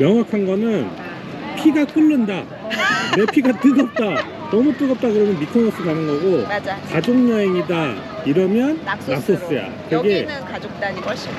명확한 거는 피가 끓는다. 내 피가 뜨겁다. 너무 뜨겁다 그러면 미코노스 가는 거고 맞아. 가족 여행이다 이러면 낙소스로. 낙소스야. 그게 여기는 가족 단위 훨씬.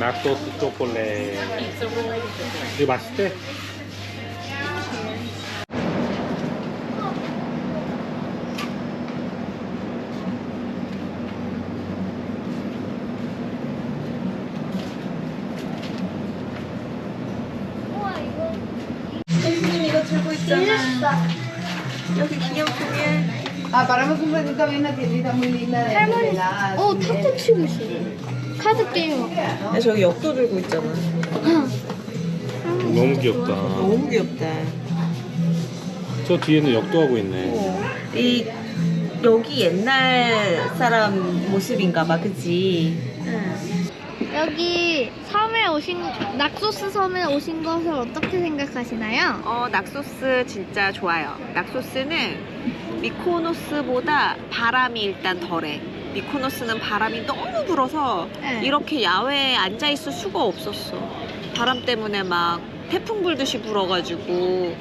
낙소스 초콜릿 이거 맛있대? 선생님. 여기. Ah, un ratito, había una tiendita muy linda de 할머니. 어탁 구 치고 있어. 카드 게임. 저기 역도 들고 있잖아. 너무 귀엽다. 너무 귀엽다. 저 뒤에는 역도 하고 있네. 이 여기 옛날 사람 모습인가 봐, 그치? 여기 섬에 오신 낙소스 섬에 오신 것을 어떻게 생각하시나요? 어, 낙소스 진짜 좋아요. 낙소스는 미코노스보다 바람이 일단 덜해. 미코노스는 바람이 너무 불어서 네. 이렇게 야외에 앉아 있을 수가 없었어. 바람 때문에 막 태풍 불듯이 불어가지고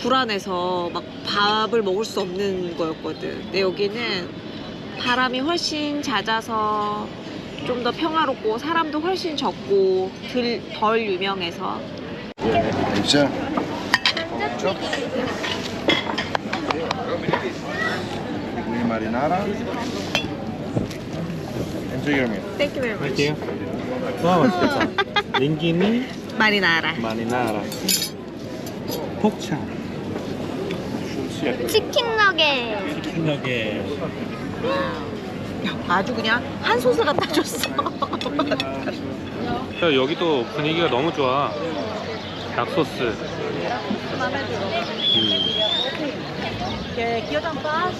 불안해서 막 밥을 먹을 수 없는 거였거든. 근데 여기는 바람이 훨씬 잦아서 좀 더 평화롭고 사람도 훨씬 적고 덜, 덜 유명해서 진짜? Ni marinara. Your meal. 땡큐 베리 머치 할게요. 와 맛있겠다. 링기니 마리나라 마리나라. 폭차. 치킨 너겟. 킹너게. 아주 그냥 한 소스 갖다 줬어 여기도 분위기가 너무 좋아. 낙소스. 마음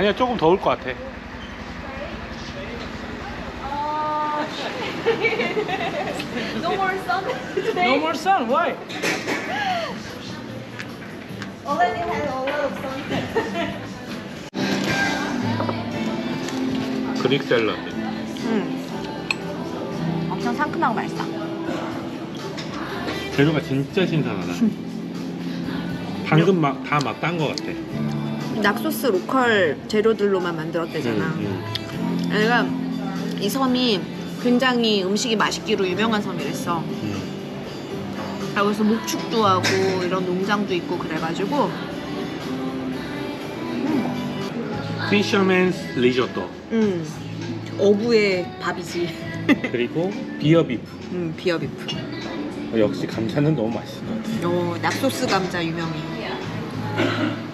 아니야 조금 더울 것 같아. No more sun No more sun. Why? Already had a lot of sun 그릭 샐러드. 음. 엄청 상큼하고 맛있어 재료가 진짜 신선하다. 방금 막 다 막 딴 것 같아. 낙소스 로컬 재료들로만 만들었대잖아. 음, 얘가 이 섬이 굉장히 음식이 맛있기로 유명한 섬이랬어. 음. 아, 그래서 목축도 하고 이런 농장도 있고 그래가지고. 피셔맨스 리조또 음. 어부의 밥이지. 그리고 비어 비프. 음 비어 비프 어, 역시 감자는 너무 맛있을 것 같아. 어 낙소스 감자 유명해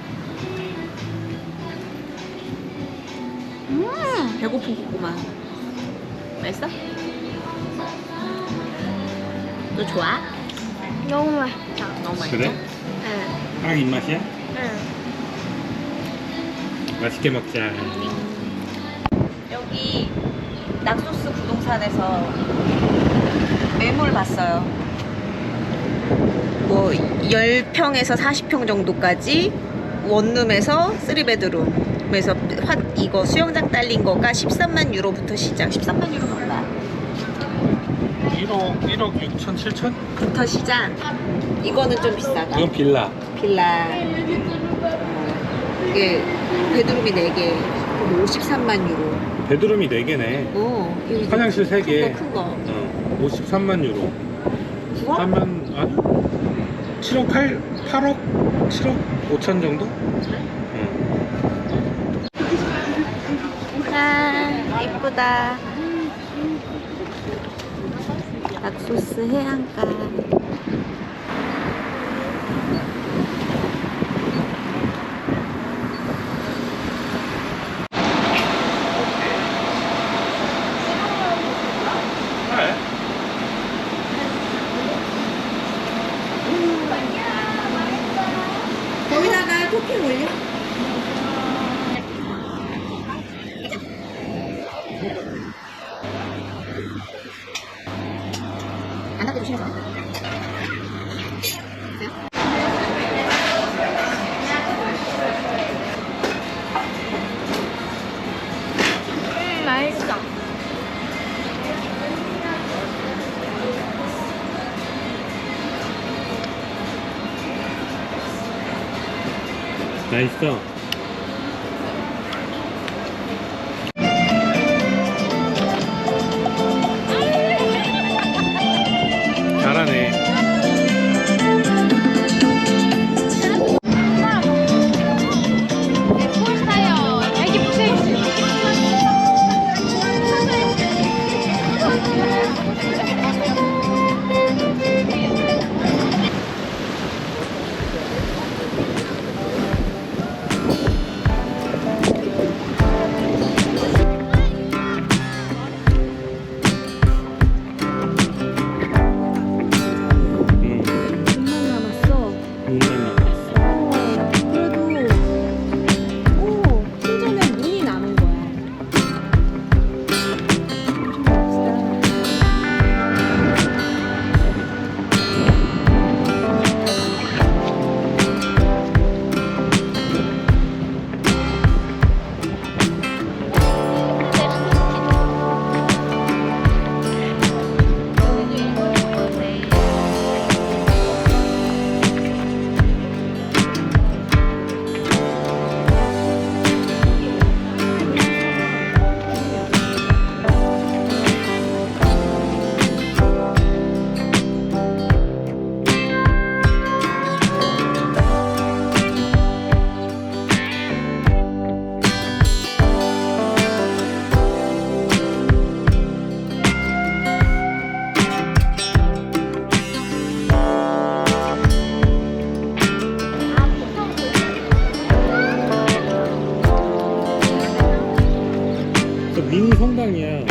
배고픈 고구마 맛있어? 너 좋아? 너무 맛있다. 너무 맛있어? 그래? 네. 딱 입맛이야? 응. 맛있게 먹자. 여기 낙소스 부동산에서 매물 봤어요. 뭐 10평에서 40평 정도까지 원룸에서 3베드룸 에서 이거 수영장 딸린 거가 13만 유로부터 시작. 13만 유로 얼마? 1억 1억 6천 7천? 부터 시작. 이거는 좀 비싸다. 이건 빌라. 빌라. 이게 베드룸이 4개. 그럼 53만 유로. 베드룸이 4개네. 어, 화장실 세 개. 큰 거, 큰 거. 어, 53만 유로. 9억? 하면 아니 7억 8 8억 7억 5천 정도? 응. 짠 이쁘다 낙소스 해안가 맛있 미니 성당이야.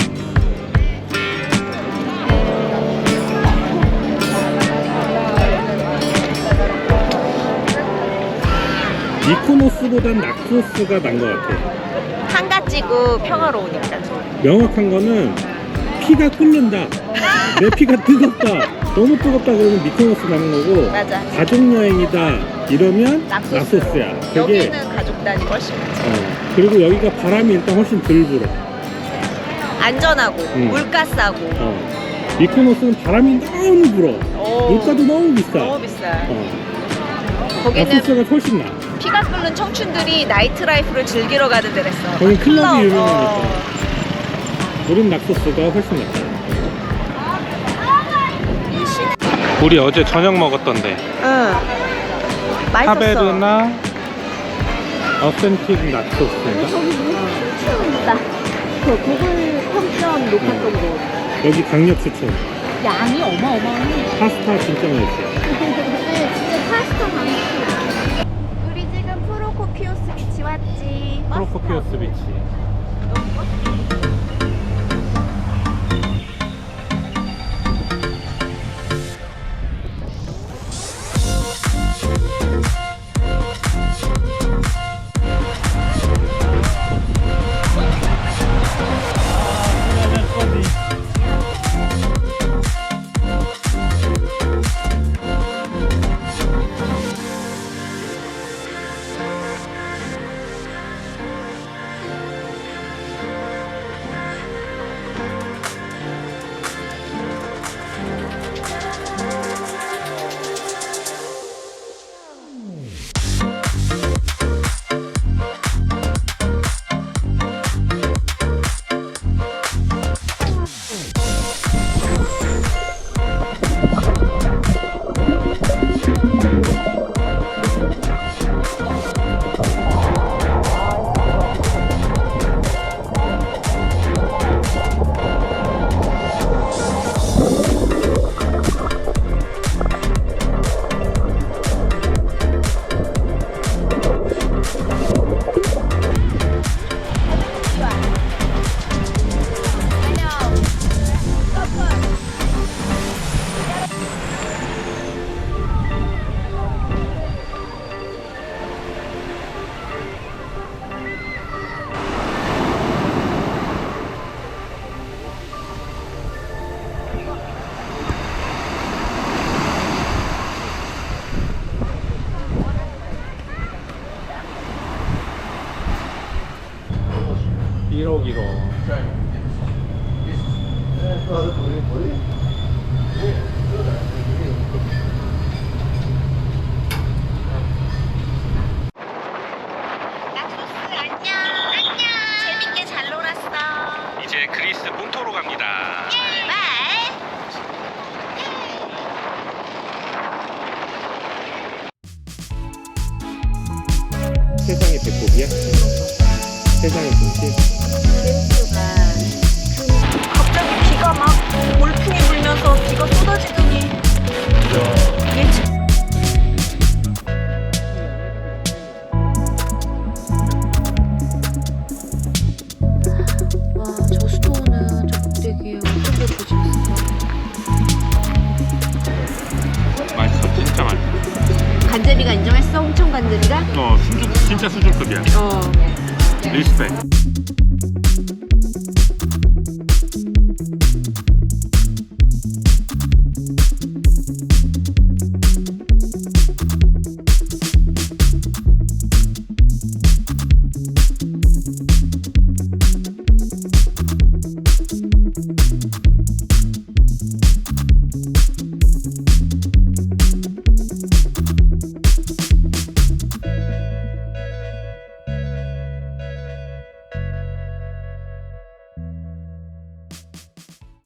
미코노스보단 낙소스가 난 것 같아. 한가지고 평화로우니까 명확한 거는 피가 끓는다. 내 피가 뜨겁다. 너무 뜨겁다 그러면 미코노스 가는 거고 맞아 가족 여행이다 이러면. 그게 여기는 가족 단위 훨씬 어, 그리고 여기가 바람이 일단 훨씬 덜 불어. 안전하고 음. 물가 싸고 어. 미코노스는 바람이 너무 불어. 오, 물가도 너무 비싸. 너무 비싸 어. 거기는 훨씬 나. 피가 끓는 청춘들이 나이트 라이프를 즐기러 가는 데랬어 거긴 클럽이 클럽, 유명하니까. 어. 우린 낙소스가 훨씬 낫다. 우리 어제 저녁 먹었던데. 응 맛있었어 하베르나 어센틱 낙소스인가? 나그 구글 평점 높았던 곳 여기 강력 추천. 양이 어마어마해 파스타 진짜 맛있어. 네, 진짜 파스타 맛있어. 우리 지금 프로코피오스 비치 왔지. 프로코피어스 비치. 길어 길어 이제 그리스 본토로 갑니다. 세상의 배꼽이야? 세상의 공식? 갑자기 비가 막 몰풍이 불면서 비가 쏟아지더니 예측 와, 저 수도는 저 꼭대기에 어떻게 보시겠어? 맛있어, 진짜 맛있어. 간제비가 인정했어? 홍천 간제비가? 어, 수준, 진짜 수준급이야. 어. 리스펙.